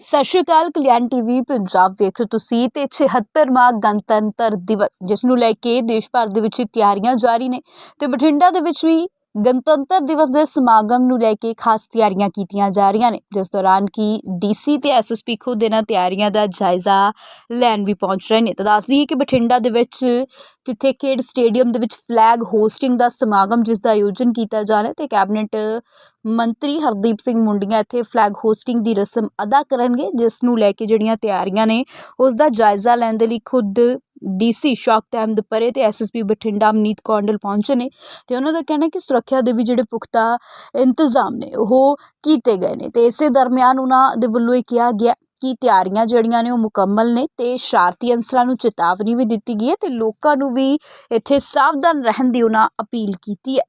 ਸਤਿ ਸ਼੍ਰੀ ਅਕਾਲ, ਕਲਿਆਣ ਟੀਵੀ, ਪੰਜਾਬ ਵੇਖ ਰਹੇ ਹੋ ਤੁਸੀਂ ਤੇ 76ਵਾਂ ਗਣਤੰਤਰ ਦਿਵਸ, ਜਿਸ ਨੂੰ ਲੈ ਕੇ ਦੇਸ਼ ਭਰ ਦੇ ਵਿੱਚ ਤਿਆਰੀਆਂ ਜਾਰੀ ਨੇ ਤੇ ਬਠਿੰਡਾ ਦੇ ਵਿੱਚ ਵੀ ਗਣਤੰਤਰ ਦਿਵਸ ਦੇ ਸਮਾਗਮ ਨੂੰ ਲੈ ਕੇ ਖਾਸ ਤਿਆਰੀਆਂ ਕੀਤੀਆਂ ਜਾ ਰਹੀਆਂ ਨੇ, ਜਿਸ ਦੌਰਾਨ ਕੀ ਡੀਸੀ ਤੇ ਐਸਐਸਪੀ ਖੁਦ ਇਹਨਾਂ ਤਿਆਰੀਆਂ ਦਾ ਜਾਇਜ਼ਾ ਲੈਣ ਵੀ ਪਹੁੰਚ ਰਹੇ ਨੇ। ਤਾਂ ਦੱਸ ਦਈਏ ਕਿ ਬਠਿੰਡਾ ਦੇ ਵਿੱਚ ਜਿੱਥੇ ਖੇਡ ਸਟੇਡੀਅਮ ਦੇ ਵਿੱਚ ਫਲੈਗ ਹੋਸਟਿੰਗ ਦਾ ਸਮਾਗਮ, ਜਿਸ ਦਾ ਆਯੋਜਨ ਕੀਤਾ ਜਾ ਰਿਹਾ ਤੇ ਕੈਬਨਿਟ ਮੰਤਰੀ ਹਰਦੀਪ ਸਿੰਘ ਮੁੰਡੀਆਂ ਇੱਥੇ ਫਲੈਗ ਹੋਸਟਿੰਗ ਦੀ ਰਸਮ ਅਦਾ ਕਰਨਗੇ, ਜਿਸ ਨੂੰ ਲੈ ਕੇ ਜਿਹੜੀਆਂ ਤਿਆਰੀਆਂ ਨੇ, ਉਸ ਦਾ ਜਾਇਜ਼ਾ ਲੈਣ ਦੇ ਲਈ ਖੁਦ ਡੀਸੀ ਸ਼ੌਕਤ ਅਹਿਮਦ ਪਰੇ ਤੇ ਐਸਐਸਪੀ ਬਠਿੰਡਾ ਅਮਨੀਤ ਕੌਂਡਲ ਪਹੁੰਚੇ ਨੇ ਤੇ ਉਹਨਾਂ ਦਾ ਕਹਿਣਾ ਕਿ ਸੁਰੱਖਿਆ ਦੇ ਵੀ ਜਿਹੜੇ ਪੁਖਤਾ ਇੰਤਜ਼ਾਮ ਨੇ, ਉਹ ਕੀਤੇ ਗਏ ਨੇ ਤੇ ਇਸੇ ਦਰਮਿਆਨ ਉਹਨਾਂ ਦੇ ਵੱਲੋਂ ਇਹ ਕਿਹਾ ਗਿਆ ਕਿ ਤਿਆਰੀਆਂ ਜਿਹੜੀਆਂ ਨੇ ਉਹ ਮੁਕੰਮਲ ਨੇ ਤੇ ਸ਼ਰਾਰਤੀ ਅੰਸਰਾਂ ਨੂੰ ਚੇਤਾਵਨੀ ਵੀ ਦਿੱਤੀ ਗਈ ਹੈ ਤੇ ਲੋਕਾਂ ਨੂੰ ਵੀ ਇੱਥੇ ਸਾਵਧਾਨ ਰਹਿਣ ਦੀ ਉਹਨਾਂ ਅਪੀਲ ਕੀਤੀ ਹੈ।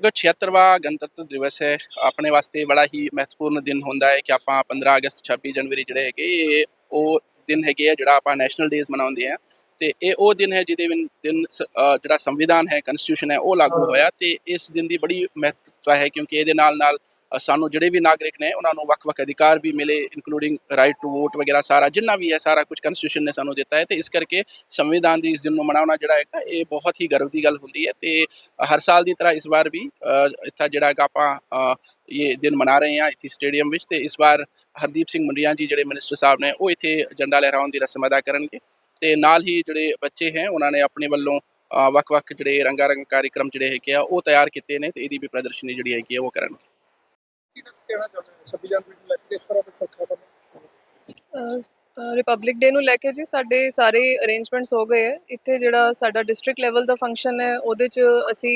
ਜੋ 76ਵਾਂ ਗਣਤੰਤਰ ਦਿਵਸ ਹੈ, ਆਪਣੇ ਵਾਸਤੇ ਬੜਾ ਹੀ ਮਹੱਤਵਪੂਰਨ ਦਿਨ ਹੁੰਦਾ ਹੈ ਕਿ ਆਪਾਂ 15 ਅਗਸਤ 26 ਜਨਵਰੀ ਜਿਹੜੇ ਹੈਗੇ ਉਹ ਦਿਨ ਹੈਗੇ ਆ ਜਿਹੜਾ ਆਪਾਂ ਨੈਸ਼ਨਲ ਡੇਜ਼ ਮਨਾਉਂਦੇ ਆ। ਤੇ ਇਹ ਉਹ ਦਿਨ ਹੈ ਜਿਹਦੇ ਵਿੱਚ ਦਿਨ ਸ- ਜਿਹੜਾ ਸੰਵਿਧਾਨ ਹੈ ਕਨਸਟੀਟਿਊਸ਼ਨ ਹੈ ਉਹ ਲਾਗੂ ਹੋਇਆ ਤੇ ਇਸ ਦਿਨ ਦੀ ਬੜੀ ਮਹੱਤਤਾ ਹੈ ਕਿਉਂਕਿ ਇਹਦੇ ਨਾਲ ਨਾਲ ਸਾਨੂੰ ਜਿਹੜੇ ਵੀ ਨਾਗਰਿਕ ਨੇ ਉਹਨਾਂ ਨੂੰ ਵੱਖ-ਵੱਖ ਅਧਿਕਾਰ ਵੀ ਮਿਲੇ ਇਨਕਲੂਡਿੰਗ ਰਾਈਟ ਟੂ ਵੋਟ ਵਗੈਰਾ ਸਾਰਾ ਜਿੰਨਾ ਵੀ ਹੈ ਸਾਰਾ ਕੁਝ ਕਨਸਟੀਟਿਊਸ਼ਨ ਨੇ ਸਾਨੂੰ ਦਿੱਤਾ ਹੈ ਤੇ ਇਸ ਕਰਕੇ ਸੰਵਿਧਾਨ ਦੀ ਇਸ ਦਿਨ ਨੂੰ ਮਨਾਉਣਾ ਜਿਹੜਾ ਹੈਗਾ ਇਹ ਬਹੁਤ ਹੀ ਗਰਵ ਦੀ ਗੱਲ ਹੁੰਦੀ ਹੈ ਤੇ ਹਰ ਸਾਲ ਦੀ ਤਰ੍ਹਾਂ ਇਸ ਵਾਰ ਵੀ ਅ, ਇੱਥੇ ਜਿਹੜਾ ਹੈਗਾ ਆਪਾਂ ਇਹ ਦਿਨ ਮਨਾ ਰਹੇ ਹਾਂ ਇੱਥੇ ਸਟੇਡੀਅਮ ਵਿੱਚ ਤੇ ਇਸ ਵਾਰ ਹਰਦੀਪ ਸਿੰਘ ਮੁੰਡੀਆਂ ਜੀ ਜਿਹੜੇ ਮਿਨਿਸਟਰ ਸਾਹਿਬ ਨੇ ਉਹ ਇੱਥੇ ਝੰਡਾ ਲਹਿਰਾਉਣ ਦੀ ਰਸਮ ਅਦਾ ਕਰਨਗੇ। ਤੇ ਨਾਲ ਹੀ ਜਿਹੜੇ ਬੱਚੇ ਹੈ ਉਹਨਾਂ ਨੇ ਆਪਣੇ ਵੱਲੋਂ ਵੱਖ-ਵੱਖ ਜਿਹੜੇ ਰੰਗਾ ਰੰਗ ਕਾਰਜਕ੍ਰਮ ਜਿਹੜੇ ਹੈਗੇ ਆ ਉਹ ਤਿਆਰ ਕੀਤੇ ਨੇ ਤੇ ਇਹਦੀ ਵੀ ਪ੍ਰਦਰਸ਼ਨੀ ਜਿਹੜੀ ਹੈਗੀ ਆ ਉਹ ਕਰਨਗੇ। ਕੀ ਕਹਿਣਾ ਚਾਹੁੰਦੇ ਹੋ? 26 ਜਨਵਰੀ ਨੂੰ ਲੈ ਕੇ ਕਿਸ ਤਰ੍ਹਾਂ ਦੇ ਸੁਰੱਖਿਆ ਪ੍ਰਬੰਧ ਰਿਪਬਲਿਕ ਡੇ ਨੂੰ ਲੈ ਕੇ ਜੀ ਸਾਡੇ ਸਾਰੇ ਅਰੇਂਜਮੈਂਟਸ ਹੋ ਗਏ ਹੈ। ਇੱਥੇ ਜਿਹੜਾ ਸਾਡਾ ਡਿਸਟ੍ਰਿਕਟ ਲੈਵਲ ਦਾ ਫੰਕਸ਼ਨ ਹੈ ਉਹਦੇ 'ਚ ਅਸੀਂ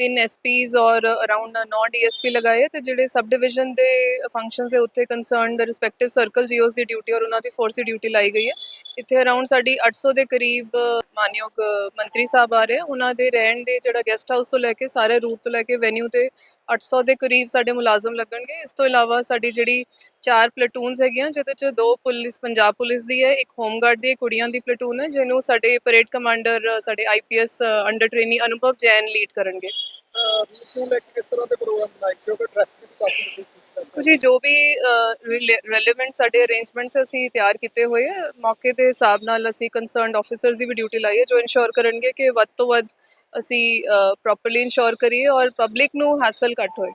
ਤਿੰਨ ਐਸਪੀਜ਼ ਔਰ ਅਰਾਊਂਡ 9 ਡੀਐਸਪੀ ਲਗਾਏ ਹੈ ਤੇ ਜਿਹੜੇ ਸਬ ਡਿਵੀਜ਼ਨ ਦੇ ਫੰਕਸ਼ਨਸ ਹੈ, ਉੱਥੇ ਕੰਸਰਨਡ ਰਿਸਪੈਕਟਿਵ ਸਰਕਲ ਜੀਓਸ ਦੀ ਡਿਊਟੀ ਔਰ ਉਹਨਾਂ ਦੀ ਫੋਰਸ ਦੀ ਡਿਊਟੀ ਲਾਈ ਗਈ ਹੈ। ਇੱਥੇ ਅਰਾਊਂਡ ਸਾਡੀ 800 ਦੇ ਕਰੀਬ, ਮਾਨਯੋਗ ਮੰਤਰੀ ਸਾਹਿਬ ਆ ਰਹੇ ਹੈ। ਉਹਨਾਂ ਦੇ ਰਹਿਣ ਦੇ ਜਿਹੜਾ ਗੈਸਟ ਹਾਊਸ ਤੋਂ ਲੈ ਕੇ ਸਾਰੇ ਰੂਟ ਤੋਂ ਲੈ ਕੇ ਵੈਨਿਊ ਤੇ 800 ਦੇ ਕਰੀਬ ਸਾਡੇ ਮੁਲਾਜ਼ਮ ਲੱਗਣਗੇ। ਇਸ ਤੋਂ ਇਲਾਵਾ ਸਾਡੀ ਜਿਹੜੀ ਚਾਰ ਪਲਟੂਨਸ ਹੈਗੀਆਂ, ਜਿਹਦੇ ਚ ਦੋ ਪੁਲਿਸ, ਪੰਜਾਬ ਪੁਲਿਸ ਦੀ ਹੈ, ਇੱਕ ਹੋਮਗਾਰਡ ਦੀ ਕੁੜੀਆਂ ਦੀ ਪਲਟੂਨ ਹੈ, ਜਿਹਨੂੰ ਸਾਡੇ ਪਰੇਡ ਕਮਾਂਡਰ ਸਾਡੇ IPS under trainee Anubhav Jain lead ਕਰਨਗੇ। ਨੂੰ ਲੈ ਕੇ ਕਿਸ ਤਰ੍ਹਾਂ ਦੇ ਪ੍ਰੋਗਰਾਮ ਬਣਾਏ? ਕਿਉਂਕਿ ਟ੍ਰੈਫਿਕ ਦੀ ਕਾਫੀ ਦਿੱਕਤ ਹੈ ਜੀ, ਜੋ ਵੀ ਰੈਲੇਵੈਂਟ ਸਾਡੇ ਅਰੇਂਜਮੈਂਟਸ ਅਸੀਂ ਤਿਆਰ ਕੀਤੇ ਹੋਏ ਹੈ ਮੌਕੇ ਦੇ ਹਿਸਾਬ ਨਾਲ ਅਸੀਂ ਕੰਸਰਨਡ ਆਫੀਸਰਸ ਦੀ ਵੀ ਡਿਊਟੀ ਲਾਈ ਹੈ, ਜੋ ਇਨਸ਼ੋਰ ਕਰਨਗੇ ਕਿ ਵੱਧ ਤੋਂ ਵੱਧ ਅਸੀਂ ਪ੍ਰੋਪਰਲੀ ਇਨਸ਼ੋਰ ਕਰੀਏ ਔਰ ਪਬਲਿਕ ਨੂੰ ਹਾਸਲ ਘੱਟ ਹੋਏ।